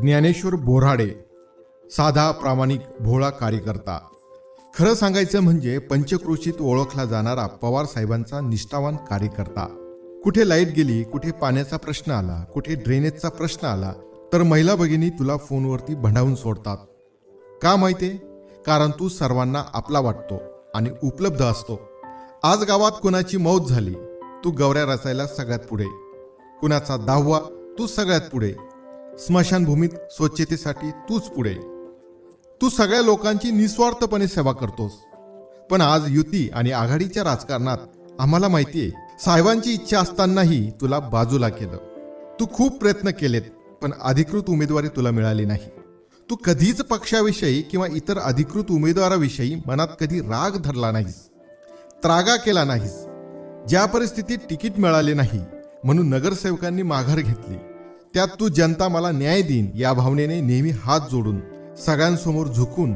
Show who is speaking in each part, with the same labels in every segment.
Speaker 1: ज्ञानेश्वर बोराडे साधा प्रामाणिक भोळा कार्यकर्ता. खरं सांगायचं म्हणजे पंचक्रोशीत ओळखला जाणारा पवार साहेबांचा निष्ठावान कार्यकर्ता. कुठे लाइट गेली कुठे पाण्याचा प्रश्न आला कुठे ड्रेनेजचा प्रश्न आला तर महिला भगिनी तुला फोनवरती भंडावून सोडतात. का माहिती? कारण तू सर्वांना आपला वाटतो आणि उपलब्ध असतो. आज गावात कुणाची मौत झाली तू गवऱ्या रचायला सगळ्यात पुढे. कुणाचा दहावा तू सगळ्यात पुढे. स्मशानभूमीत स्वच्छतेसाठी तूच पुढे. तू सगळ्या लोकांची निस्वार्थपणे सेवा करतोस. पण आज युती आणि आघाडीच्या राजकारणात आम्हाला माहितीये साहेबांची इच्छा असतानाही तुला बाजूला केलं. तू खूप प्रयत्न केलेत पण अधिकृत उमेदवारी तुला मिळाली नाही. तू कधीच पक्षाविषयी किंवा इतर अधिकृत उमेदवाराविषयी मनात कधी राग धरला नाहीस त्रागा केला नाहीस. ज्या परिस्थितीत तिकीट मिळाले नाही म्हणून नगरसेवकांनी माघार घेतली. त्यात तू जनता मला न्याय देईन. या भावनेने नेहमी हात जोडून सगळ्यांसमोर झुकून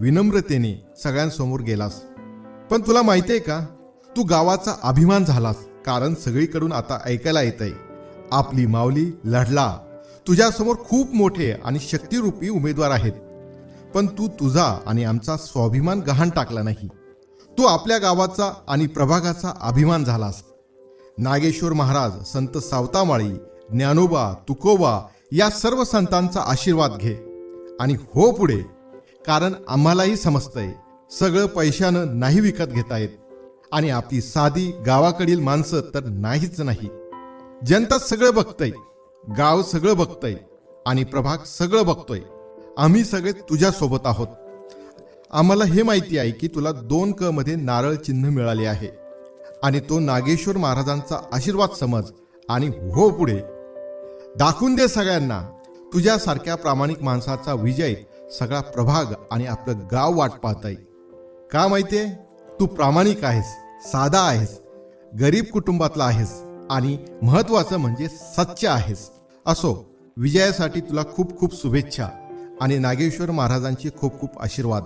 Speaker 1: विनम्रतेने सगळ्यांसमोर गेलास. पण तुला माहिती आहे का? तू गावाचा अभिमान झालास. कारण सगळीकडून आता ऐकायला येतंय. आपली माऊली लढला. तुझ्यासमोर खूप मोठे आणि शक्तिरूपी उमेदवार आहेत. पण तू तुझा आणि आमचा स्वाभिमान गहाण टाकला नाही. तू आपल्या गावाचा आणि प्रभागाचा अभिमान झालास. नागेश्वर महाराज संत सावतामाळी ज्ञानोबा तुकोबा या सर्व संतांचा आशीर्वाद घे. आणि हो पुढे कारण आम्हालाही समजतंय सगळं पैशानं नाही विकत घेता येत. आणि आपली साधी गावाकडील माणसं तर नाहीच नाही. जनता सगळं बघतंय गाव सगळं बघतंय आणि प्रभाग सगळं बघतोय. आम्ही सगळे तुझ्या सोबत आहोत. आम्हाला हे माहिती आहे की तुला दोन क मध्ये नारळ चिन्ह मिळाले आहे. आणि तो नागेश्वर महाराजांचा आशीर्वाद समज आणि हो पुढे दाखवून दे सगळ्यांना. तुझ्यासारख्या प्रामाणिक माणसाचा विजय सगळा प्रभाग आणि आपलं गाव वाट पाहतंय. का माहितीये? तू प्रामाणिक आहेस साधा आहेस गरीब कुटुंबातला आहेस आणि महत्वाचं म्हणजे सच्च आहेस. असो विजयासाठी तुला खूप खूप शुभेच्छा आणि नागेश्वर महाराजांचे खूप खूप आशीर्वाद.